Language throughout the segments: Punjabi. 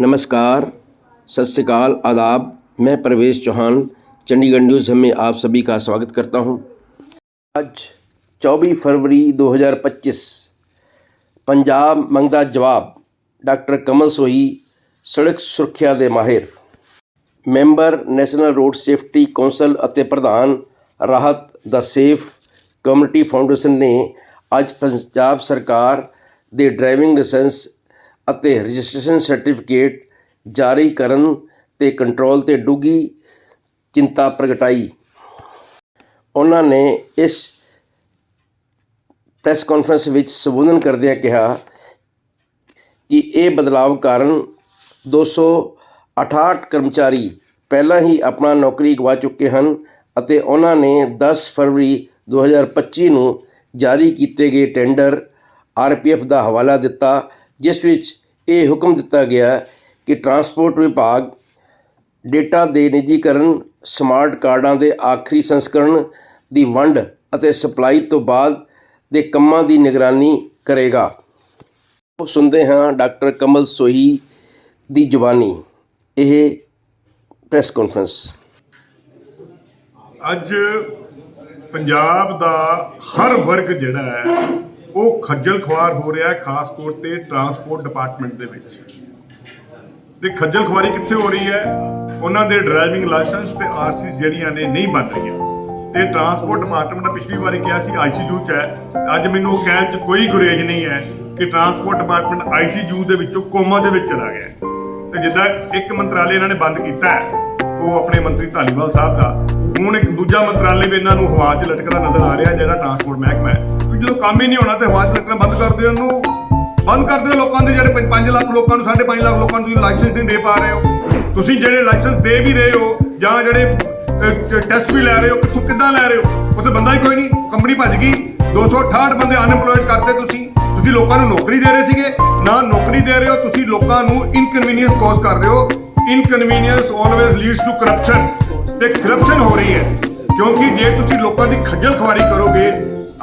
नमस्कार सत श्रीकाल आदाब मैं प्रवेश चौहान चंडीगढ़ न्यूज़ में आप सभी का स्वागत करता हूं। आज 24 फरवरी 2025 पंजाब मंगदा जवाब ਡਾਕਟਰ ਕਮਲ ਸੋਹੀ ਸੜਕ ਸੁਰੱਖਿਆ ਦੇ ਮਾਹਿਰ member national road safety council ਅਤੇ ਪ੍ਰਧਾਨ ਰਾਹਤ ਦਾ ਸੇਫ ਕਮਿਊਨਿਟੀ ਫਾਊਂਡੇਸ਼ਨ ਨੇ ਅੱਜ ਪੰਜਾਬ ਸਰਕਾਰ ਦੇ ਡਰਾਈਵਿੰਗ ਲਾਇਸੈਂਸ ਅਤੇ ਰਜਿਸਟ੍ਰੇਸ਼ਨ ਸਰਟੀਫਿਕੇਟ ਜਾਰੀ ਕਰਨ ਤੇ ਕੰਟਰੋਲ ਤੇ ਡੂੰਘੀ ਚਿੰਤਾ ਪ੍ਰਗਟਾਈ। ਉਹਨਾਂ ਨੇ ਇਸ ਪ੍ਰੈਸ ਕਾਨਫਰੰਸ ਵਿੱਚ ਸੰਬੋਧਨ ਕਰਦਿਆਂ ਕਿਹਾ ਕਿ ਇਹ ਬਦਲਾਵ ਕਾਰਨ 268 ਕਰਮਚਾਰੀ ਪਹਿਲਾਂ ਹੀ ਆਪਣਾ ਨੌਕਰੀ ਗਵਾ ਚੁੱਕੇ ਹਨ ਅਤੇ ਉਹਨਾਂ ਨੇ 10 ਫਰਵਰੀ 2025 ਨੂੰ ਜਾਰੀ ਕੀਤੇ ਗਏ ਟੈਂਡਰ ਆਰਪੀਐਫ ਦਾ ਹਵਾਲਾ ਦਿੱਤਾ ਜਿਸ ਵਿੱਚ ਇਹ ਹੁਕਮ ਦਿੱਤਾ ਗਿਆ ਕਿ ਟਰਾਂਸਪੋਰਟ ਵਿਭਾਗ ਡੇਟਾ ਦੇ ਨਿੱਜੀਕਰਨ, ਸਮਾਰਟ ਕਾਰਡਾਂ ਦੇ ਆਖਰੀ ਸੰਸਕਰਣ ਦੀ ਵੰਡ ਅਤੇ ਸਪਲਾਈ ਤੋਂ ਬਾਅਦ ਦੇ ਕੰਮਾਂ ਦੀ ਨਿਗਰਾਨੀ ਕਰੇਗਾ। ਉਹ ਸੁਣਦੇ ਹਾਂ ਡਾਕਟਰ ਕਮਲ ਸੋਹੀ ਦੀ ਜ਼ੁਬਾਨੀ ਇਹ ਪ੍ਰੈਸ ਕਾਨਫਰੰਸ। ਅੱਜ ਪੰਜਾਬ ਦਾ ਹਰ ਵਰਗ ਜਿਹੜਾ ਹੈ ਉਹ ਖੱਜਲ ਖੁਆਰ ਹੋ ਰਿਹਾ ਹੈ ਖਾਸ ਤੌਰ ਤੇ ਟਰਾਂਸਪੋਰਟ ਡਿਪਾਰਟਮੈਂਟ ਦੇ ਵਿੱਚ। ਤੇ ਖੱਜਲ ਖੁਆਰੀ ਕਿੱਥੇ ਹੋ ਰਹੀ ਹੈ? ਉਹਨਾਂ ਦੇ ਡਰਾਈਵਿੰਗ ਲਾਇਸੈਂਸ ਤੇ ਆਰਸੀਸ ਜਿਹੜੀਆਂ ਨੇ ਨਹੀਂ ਬਣ ਰਹੀਆਂ। ਤੇ ਟਰਾਂਸਪੋਰਟ ਡਿਪਾਰਟਮੈਂਟ ਨੇ ਪਿਛਲੀ ਵਾਰੀ ਕਿਹਾ ਸੀ ਆਈਸੀਯੂ ਚ ਹੈ। ਅੱਜ ਮੈਨੂੰ ਉਹ ਕਹਿਣ ਚ ਕੋਈ ਗੁਰੇਜ ਨਹੀਂ ਹੈ ਕਿ ਟਰਾਂਸਪੋਰਟ ਡਿਪਾਰਟਮੈਂਟ ਆਈਸੀਯੂ ਦੇ ਵਿੱਚੋਂ ਕੋਮਾ ਦੇ ਵਿੱਚ ਚਲਾ ਗਿਆ ਹੈ। ਤੇ ਜਿੱਦਾਂ ਇੱਕ ਮੰਤਰਾਲੇ ਇਹਨਾਂ ਨੇ ਬੰਦ ਕੀਤਾ ਹੈ, ਉਹ ਆਪਣੇ ਮੰਤਰੀ ਧਾਲੀਵਾਲ ਸਾਹਿਬ ਦਾ, ਹੁਣ ਇੱਕ ਦੂਜਾ ਮੰਤਰਾਲੇ ਵੀ ਇਹਨਾਂ ਨੂੰ ਹਵਾ 'ਚ ਲਟਕਦਾ ਨਜ਼ਰ ਆ ਰਿਹਾ ਜਿਹੜਾ ਟਰਾਂਸਪੋਰਟ ਮਹਿਕਮਾ ਹੈ। ਜਦੋਂ ਕੰਮ ਹੀ ਨਹੀਂ ਹੋਣਾ ਤੇ ਆਵਾਜ਼ ਲੱਗਣਾ ਬੰਦ ਕਰ ਦਿਓ ਉਹਨੂੰ। ਬੰਦ ਕਰ ਦਿਓ ਲੋਕਾਂ ਦੇ ਜਿਹੜੇ 5 ਲੱਖ ਲੋਕਾਂ ਨੂੰ 5.5 ਲੱਖ ਲੋਕਾਂ ਨੂੰ ਤੁਸੀਂ ਲਾਇਸੈਂਸ ਨਹੀਂ ਦੇ ਪਾ ਰਹੇ ਹੋ। ਤੁਸੀਂ ਜਿਹੜੇ ਲਾਇਸੈਂਸ ਦੇ ਵੀ ਰਹੇ ਹੋ ਜਾਂ ਜਿਹੜੇ ਟੈਸਟ ਵੀ ਲੈ ਰਹੇ ਹੋ, ਕਿੱਥੋਂ ਕਿੱਦਾਂ ਲੈ ਰਹੇ ਹੋ, ਉੱਥੇ ਬੰਦਾ ਹੀ ਕੋਈ ਨਹੀਂ, ਕੰਪਨੀ ਭੱਜ ਗਈ। 268 ਬੰਦੇ ਅਨਪਲੋਇਡ ਕਰਤੇ ਤੁਸੀਂ। ਤੁਸੀਂ ਲੋਕਾਂ ਨੂੰ ਨੌਕਰੀ ਦੇ ਰਹੇ ਸੀਗੇ। ਨਾ ਨੌਕਰੀ ਦੇ ਰਹੇ ਹੋ, ਤੁਸੀਂ ਲੋਕਾਂ ਨੂੰ ਇਨਕਨਵੀਨੀਅੰਸ ਕਾਜ਼ ਕਰ ਰਹੇ ਹੋ। Inconvenience always leads to corruption ਤੇ ਕਰਪਸ਼ਨ ਹੋ ਰਹੀ ਹੈ। ਕਿਉਂਕਿ ਜੇ ਤੁਸੀਂ ਲੋਕਾਂ ਦੀ ਖੱਜਲ ਖਵਾਰੀ ਕਰੋਗੇ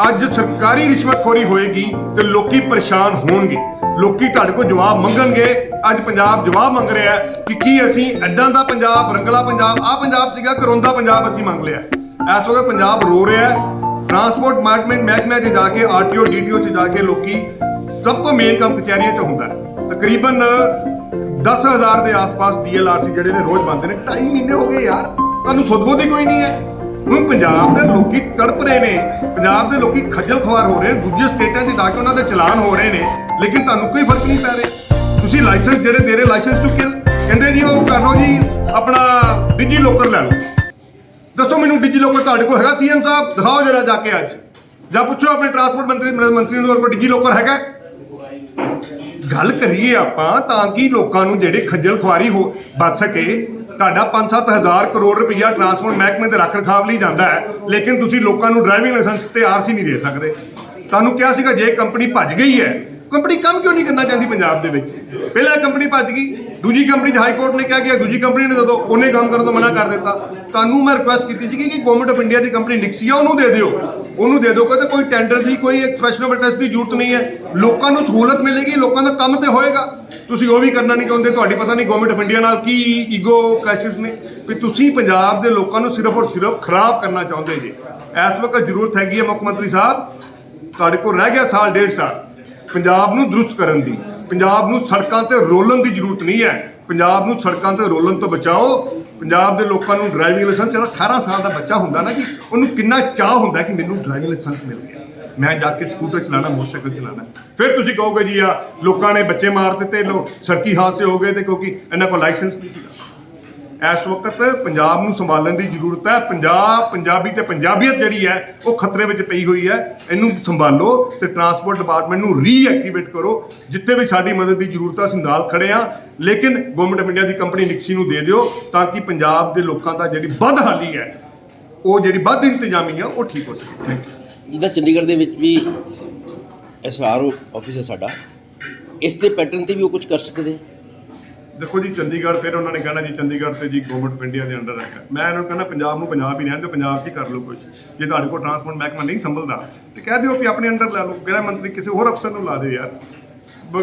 ਅੱਜ ਸਰਕਾਰੀ ਰਿਸ਼ਵਤਖੋਰੀ ਹੋਏਗੀ ਤੇ ਲੋਕੀ ਪਰੇਸ਼ਾਨ ਹੋਣਗੇ। ਲੋਕੀ ਤੁਹਾਡੇ ਕੋਲ ਜਵਾਬ ਮੰਗਣਗੇ। ਅੱਜ ਪੰਜਾਬ ਜਵਾਬ ਮੰਗ ਰਿਹਾ ਹੈ ਕਿ ਕੀ ਅਸੀਂ ਐਦਾਂ ਦਾ ਪੰਜਾਬ, ਰੰਗਲਾ ਪੰਜਾਬ ਆ ਪੰਜਾਬ ਸੀਗਾ ਕਰੋਂਦਾ ਪੰਜਾਬ ਅਸੀਂ ਮੰਗ ਲਿਆ। ਇਸ ਵਕਤ ਪੰਜਾਬ ਰੋ ਰਿਹਾ ਹੈ। ਟਰਾਂਸਪੋਰਟ ਡਿਪਾਰਟਮੈਂਟ ਮਹਿਕਮੇ 'ਚ ਜਾ ਕੇ ਆਰਟੀਓ ਡੀਟੀਓ 'ਚ ਜਾ ਕੇ ਲੋਕੀ ਸਭ ਤੋਂ ਮੇਨ ਕੰਮ ਕਚਹਿਰੀਆਂ 'ਚ ਹੁੰਦਾ ਹੈ। ਤਕਰੀਬਨ 10000 ਦੇ ਆਸ-ਪਾਸ ਡੀਐਲਆਰਸੀ ਜਿਹੜੇ ਨੇ ਰੋਜ਼ ਬੰਦੇ ਨੇ। 2.5 ਮਹੀਨੇ ਹੋ ਗਏ ਯਾਰ। ਤੁਹਾਨੂੰ ਸੁਧਬੋਧ ਕੋਈ ਨਹੀਂ ਹੈ। ਹੁਣ ਪੰਜਾਬ ਦੇ ਲੋਕੀ ਤੜਪ ਰਹੇ ਨੇ। ਪੰਜਾਬ ਦੇ ਲੋਕੀ ਖੱਜਲ ਖਵਾਰ ਹੋ ਰਹੇ ਨੇ। ਦੂਜੇ ਸਟੇਟਾਂ 'ਚ ਜਾ ਕੇ ਉਹਨਾਂ ਦੇ ਚਲਾਨ ਹੋ ਰਹੇ ਨੇ। ਲੇਕਿਨ ਤੁਹਾਨੂੰ ਕੋਈ ਫ਼ਰਕ ਨਹੀਂ ਪੈ ਰਿਹਾ। ਤੁਸੀਂ ਲਾਇਸੈਂਸ ਜਿਹੜੇ ਦੇ ਰਹੇ, ਲਾਇਸੈਂਸ ਟੂ ਕਿਲ ਕਹਿੰਦੇ ਜੀ, ਉਹ ਕਰ ਲਓ ਜੀ, ਆਪਣਾ ਡਿਜੀ ਲੋਕਰ ਲੈ ਲਓ। ਦੱਸੋ ਮੈਨੂੰ ਡਿਜੀ ਲੋਕਰ ਤੁਹਾਡੇ ਕੋਲ ਹੈਗਾ ਸੀਐਮ ਸਾਹਿਬ? ਦਿਖਾਓ ਜਰਾ ਜਾ ਕੇ ਅੱਜ। ਜਾਂ ਪੁੱਛੋ ਆਪਣੇ ਟਰਾਂਸਪੋਰਟ ਮੰਤਰੀ ਮੰਤਰੀ ਨੂੰ ਕੋਲ ਡਿਜੀ ਲੋਕਰ ਹੈਗਾ? ਗੱਲ ਕਰੀਏ ਆਪਾਂ ਤਾਂ ਕਿ ਲੋਕਾਂ ਨੂੰ ਜਿਹੜੇ ਖੱਜਲ ਖੁਆਰੀ ਹੋ ਬਚ ਸਕੇ। ਤੁਹਾਡਾ 5-7000 ਕਰੋੜ ਰੁਪਈਆ ਟਰਾਂਸਪੋਰਟ ਮਹਿਕਮੇ ਦੇ ਰੱਖ ਰਖਾਵ ਲਈ ਜਾਂਦਾ ਹੈ, ਲੇਕਿਨ ਤੁਸੀਂ ਲੋਕਾਂ ਨੂੰ ਡਰਾਈਵਿੰਗ ਲਾਇਸੈਂਸ ਤੇ ਆਰਸੀ ਨਹੀਂ ਦੇ ਸਕਦੇ। ਤੁਹਾਨੂੰ ਕਿਹਾ ਸੀਗਾ, ਜੇ ਕੰਪਨੀ ਭੱਜ ਗਈ ਹੈ ਕੰਪਨੀ ਕੰਮ ਕਿਉਂ ਨਹੀਂ ਕਰਨਾ ਚਾਹੁੰਦੀ ਪੰਜਾਬ ਦੇ ਵਿੱਚ? ਪਹਿਲਾਂ ਕੰਪਨੀ ਭੱਜ ਗਈ, ਦੂਜੀ ਕੰਪਨੀ ਹਾਈ ਕੋਰਟ ਨੇ ਕਿਹਾ ਕਿ ਦੂਜੀ ਕੰਪਨੀ ਨੇ ਜਦੋਂ ਉਹਨੇ ਕੰਮ ਕਰਨ ਤੋਂ ਮਨਾ ਕਰ ਦਿੱਤਾ। ਤੁਹਾਨੂੰ ਮੈਂ ਰਿਕੁਐਸਟ ਕੀਤੀ ਸੀ ਕਿ ਗਵਰਨਮੈਂਟ ਆਫ ਇੰਡੀਆ ਦੀ ਕੰਪਨੀ ਨਿਕਸੀਆ ਉਹਨੂੰ ਦੇ ਦਿਓ। ਉਹਨੂੰ ਦੇ ਦਿਓ, ਕਹਿੰਦੇ ਕੋਈ ਟੈਂਡਰ ਦੀ, ਕੋਈ ਐਕਸਪ੍ਰੈਸ਼ਨ ਟੈਸਟ ਦੀ ਜ਼ਰੂਰਤ ਨਹੀਂ ਹੈ। ਲੋਕਾਂ ਨੂੰ ਸਹੂਲਤ ਮਿਲੇਗੀ, ਲੋਕਾਂ ਦਾ ਕੰਮ ਤੇ ਹੋਏਗਾ। ਤੁਸੀਂ ਉਹ ਵੀ ਕਰਨਾ ਨਹੀਂ ਚਾਹੁੰਦੇ, ਤੁਹਾਡੀ ਪਤਾ ਨਹੀਂ ਗਵਰਨਮੈਂਟ ਆਫ ਇੰਡੀਆ ਨਾਲ ਕੀ ਈਗੋ ਕ੍ਰੈਸ਼ਸ ਨੇ। ਵੀ ਤੁਸੀਂ ਪੰਜਾਬ ਦੇ ਲੋਕਾਂ ਨੂੰ ਸਿਰਫ ਔਰ ਸਿਰਫ ਖਰਾਬ ਕਰਨਾ ਚਾਹੁੰਦੇ ਜੀ। ਇਸ ਵਕਤ ਜ਼ਰੂਰਤ ਹੈਗੀ ਹੈ ਮੁੱਖ ਮੰਤਰੀ ਸਾਹਿਬ, ਤੁਹਾਡੇ ਕੋਲ ਰਹਿ ਗਿਆ ਸਾਲ, ਡੇਢ ਸਾਲ। ਪੰਜਾਬ ਨੂੰ ਦਰੁਸਤ ਕਰਨ ਦੀ, ਪੰਜਾਬ ਨੂੰ ਸੜਕਾਂ ਤੇ ਰੋਲਣ ਦੀ ਜ਼ਰੂਰਤ ਨਹੀਂ ਹੈ। ਪੰਜਾਬ ਨੂੰ ਸੜਕਾਂ ਤੇ ਰੋਲਣ ਤੋਂ ਬਚਾਓ। ਪੰਜਾਬ ਦੇ ਲੋਕਾਂ ਨੂੰ ਡਰਾਈਵਿੰਗ ਲਾਇਸੈਂਸ ਜਿਹੜਾ 18 ਸਾਲ ਦਾ ਬੱਚਾ ਹੁੰਦਾ ਨਾ ਕਿ ਉਹਨੂੰ ਕਿੰਨਾ ਚਾਹ ਹੁੰਦਾ ਕਿ ਮੈਨੂੰ ਡਰਾਈਵਿੰਗ ਲਾਇਸੈਂਸ ਮਿਲ ਗਿਆ। ਮੈਂ ਜਾ ਕੇ ਸਕੂਟਰ ਚਲਾਣਾ ਮੋਟਰਸਾਈਕਲ ਚਲਾਣਾ ਫਿਰ ਤੁਸੀਂ ਕਹੋਗੇ ਜੀ, ਆ ਲੋਕਾਂ ਨੇ ਬੱਚੇ ਮਾਰ ਦਿੱਤੇ, ਲੋ, ਸੜਕੀ ਹਾਦਸੇ ਹੋ ਗਏ ਤੇ ਕਿਉਂਕਿ ਇਹਨਾਂ ਕੋਲ ਲਾਇਸੈਂਸ ਨਹੀਂ ਸੀਗਾ। ਇਸ ਵਕਤ ਪੰਜਾਬ ਨੂੰ ਸੰਭਾਲਣ ਦੀ ਜ਼ਰੂਰਤ ਹੈ। ਪੰਜਾਬ, ਪੰਜਾਬੀ ਤੇ ਪੰਜਾਬੀਅਤ ਜਿਹੜੀ ਹੈ, ਉਹ ਖਤਰੇ ਵਿੱਚ ਪਈ ਹੋਈ ਹੈ। ਇਹਨੂੰ ਸੰਭਾਲੋ ਤੇ ਟਰਾਂਸਪੋਰਟ ਡਿਪਾਰਟਮੈਂਟ ਨੂੰ ਰੀਐਕਟੀਵੇਟ ਕਰੋ, ਜਿੱਥੇ ਵੀ ਸਾਡੀ ਮਦਦ ਦੀ ਜ਼ਰੂਰਤ ਹੈ, ਅਸੀਂ ਨਾਲ ਖੜੇ ਆ ਲੇਕਿਨ ਗਵਰਨਮੈਂਟ ਆਫ ਇੰਡੀਆ ਦੀ ਕੰਪਨੀ ਨਿਕਸੀ ਨੂੰ ਦੇ ਦਿਓ ਤਾਂ ਕਿ ਪੰਜਾਬ ਦੇ ਲੋਕਾਂ ਦਾ ਜਿਹੜੀ ਵੱਧ ਹਾਲੀ ਹੈ, ਉਹ ਜਿਹੜੀ ਵੱਧ ਇੰਤਜ਼ਾਮੀ ਆ ਉਹ ਠੀਕ ਹੋ ਸਕੇ। ਥੈਂਕ ਯੂ ਜਿੱਦਾਂ ਚੰਡੀਗੜ੍ਹ ਦੇ ਵਿੱਚ ਵੀ ਐਸਆਰਓ ਆਫਿਸ ਹੈ ਸਾਡਾ, ਇਸ ਦੇ ਪੈਟਰਨ ਤੇ ਵੀ ਉਹ ਕੁਝ ਕਰ ਸਕਦੇ? ਆ ਦੇਖੋ ਜੀ, ਚੰਡੀਗੜ੍ਹ ਫਿਰ ਉਹਨਾਂ ਨੇ ਕਹਿਣਾ ਜੀ, ਚੰਡੀਗੜ੍ਹ ਤੇ ਜੀ ਗਵਰਨਮੈਂਟ ਆਫ ਇੰਡੀਆ ਦੇ ਅੰਡਰ ਹੈਗਾ ਮੈਂ ਇਹਨਾਂ ਨੂੰ ਕਹਿੰਦਾ ਪੰਜਾਬ ਨੂੰ ਪੰਜਾਬ ਹੀ ਰਹਿਣ ਦਿਓ, ਪੰਜਾਬ 'ਚ ਹੀ ਕਰ ਲਓ ਕੁਝ ਜੇ ਤੁਹਾਡੇ ਕੋਲ ਟਰਾਂਸਪੋਰਟ ਮਹਿਕਮਾ ਨਹੀਂ ਸੰਭਲਦਾ, ਤੇ ਕਹਿ ਦਿਓ ਵੀ ਆਪਣੇ ਅੰਡਰ ਲੈ ਲਓ ਗ੍ਰਹਿ ਮੰਤਰੀ ਕਿਸੇ ਹੋਰ ਅਫਸਰ ਨੂੰ ਲਾ ਦਿਓ ਯਾਰ।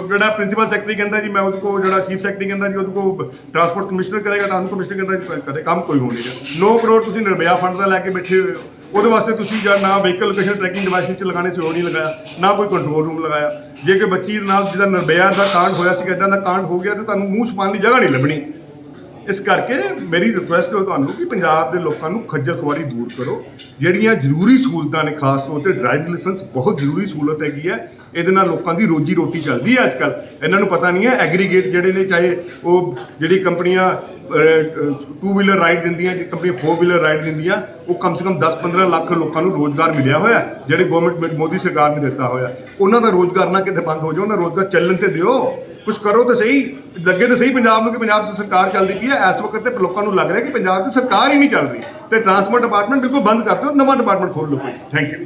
ਜਿਹੜਾ ਪ੍ਰਿੰਸੀਪਲ ਸੈਕਟਰੀ ਕਹਿੰਦਾ ਜੀ, ਮੈਂ ਉਹਦੇ ਕੋ ਜਿਹੜਾ ਚੀਫ ਸੈਕਟਰੀ ਕਹਿੰਦਾ ਜੀ, ਉਹਦੇ ਕੋ ਟਰਾਂਸਪੋਰਟ ਕਮਿਸ਼ਨਰ ਕਰੇਗਾ ਟਰਾਂਸਪੋਰਟ ਕਮਿਸ਼ਨਰ ਕਹਿੰਦਾ ਜੀ ਕਰੇ ਕੰਮ ਕੋਈ ਹੋਣੀ ਨਹੀਂਗਾ 9 ਕਰੋੜ ਤੁਸੀਂ ਨਿਰਭਇਆ ਫੰਡ ਦਾ ਲੈ ਕੇ ਬੈਠੇ ਹੋਏ ਹੋ। ਉਹਦੇ ਵਾਸਤੇ ਤੁਸੀਂ ਜਾਂ ਨਾ ਵਹੀਕਲ ਲੋਕੇਸ਼ਨ ਟਰੈਕਿੰਗ ਡਿਵਾਈਸ ਚ ਲਗਾਣੇ ਸੀ, ਉਹ ਨਹੀਂ ਲਗਾਇਆ, ਨਾ ਕੋਈ ਕੰਟਰੋਲ ਰੂਮ ਲਗਾਇਆ। ਜੇ ਕਿ ਬੱਚੀ ਨਾਲ ਜਿਹਦਾ ਨਿਰਭਇਆ ਦਾ ਕਾਂਡ ਹੋਇਆ ਸੀ ਇਦਾਂ ਦਾ ਕਾਂਡ ਹੋ ਗਿਆ, ਤੇ ਤੁਹਾਨੂੰ ਮੂੰਹ ਛੁਪਾਉਣ ਦੀ ਜਗ੍ਹਾ ਨਹੀਂ ਲੱਭਣੀ। ਇਸ ਕਰਕੇ ਮੇਰੀ ਰਿਕੁਐਸਟ ਹੈ ਤੁਹਾਨੂੰ ਕਿ ਪੰਜਾਬ ਦੇ ਲੋਕਾਂ ਨੂੰ ਖੱਜਲ ਖੁਆਰੀ ਦੂਰ ਕਰੋ। ਜਿਹੜੀਆਂ ਜ਼ਰੂਰੀ ਸਹੂਲਤਾਂ ਨੇ, ਖਾਸ ਤੌਰ ਤੇ ਡਰਾਈਵਿੰਗ ਲਾਇਸੈਂਸ ਬਹੁਤ ਜ਼ਰੂਰੀ ਸਹੂਲਤ ਹੈਗੀ ਹੈ। ਇਹਦੇ ਨਾਲ ਲੋਕਾਂ ਦੀ ਰੋਜੀ ਰੋਟੀ ਚੱਲਦੀ ਹੈ ਅੱਜ ਕੱਲ ਇਹਨਾਂ ਨੂੰ ਪਤਾ ਨਹੀਂ ਹੈ ਐਗਰੀਗੇਟ ਜਿਹੜੇ ਨੇ, ਚਾਹੇ ਉਹ ਜਿਹੜੀ ਕੰਪਨੀਆਂ ਟੂ ਵੀਲਰ ਰਾਈਡ ਦਿੰਦੀਆਂ ਜਿਹੜੀ ਕੰਪਨੀਆਂ ਫੋਰ ਵੀਲਰ ਰਾਈਡ ਦਿੰਦੀਆਂ, ਉਹ ਕਮ ਸੇ ਕਮ 10-15 ਲੱਖ ਲੋਕਾਂ ਨੂੰ ਰੋਜ਼ਗਾਰ ਮਿਲਿਆ ਹੋਇਆ, ਜਿਹੜੇ ਗਵਰਨਮੈਂਟ ਮੋਦੀ ਸਰਕਾਰ ਨੇ ਦਿੱਤਾ ਹੋਇਆ। ਉਹਨਾਂ ਦਾ ਰੋਜ਼ਗਾਰ ਨਾ ਕਿਤੇ ਬੰਦ ਹੋ ਜਾਓ, ਉਹਨਾਂ ਰੋਜ਼ਗਾਰ ਚੱਲਣ ਤੇ ਦਿਓ। ਕੁਝ ਕਰੋ ਤਾਂ ਸਹੀ, ਲੱਗੇ ਤਾਂ ਸਹੀ ਪੰਜਾਬ ਨੂੰ ਕਿ ਪੰਜਾਬ 'ਚ ਸਰਕਾਰ ਚੱਲਦੀ ਪਈ ਹੈ। ਇਸ ਵਕਤ ਤੇ ਲੋਕਾਂ ਨੂੰ ਲੱਗ ਰਿਹਾ ਕਿ ਪੰਜਾਬ 'ਚ ਸਰਕਾਰ ਹੀ ਨਹੀਂ ਚੱਲ ਰਹੀ। ਤੇ ਟਰਾਂਸਪੋਰਟ ਡਿਪਾਰਟਮੈਂਟ ਬਿਲਕੁਲ ਬੰਦ ਕਰ ਦਿਓ, ਨਵਾਂ ਡਿਪਾਰਟਮੈਂਟ ਖੋਲ ਲਓ ਕੋਈ। Thank you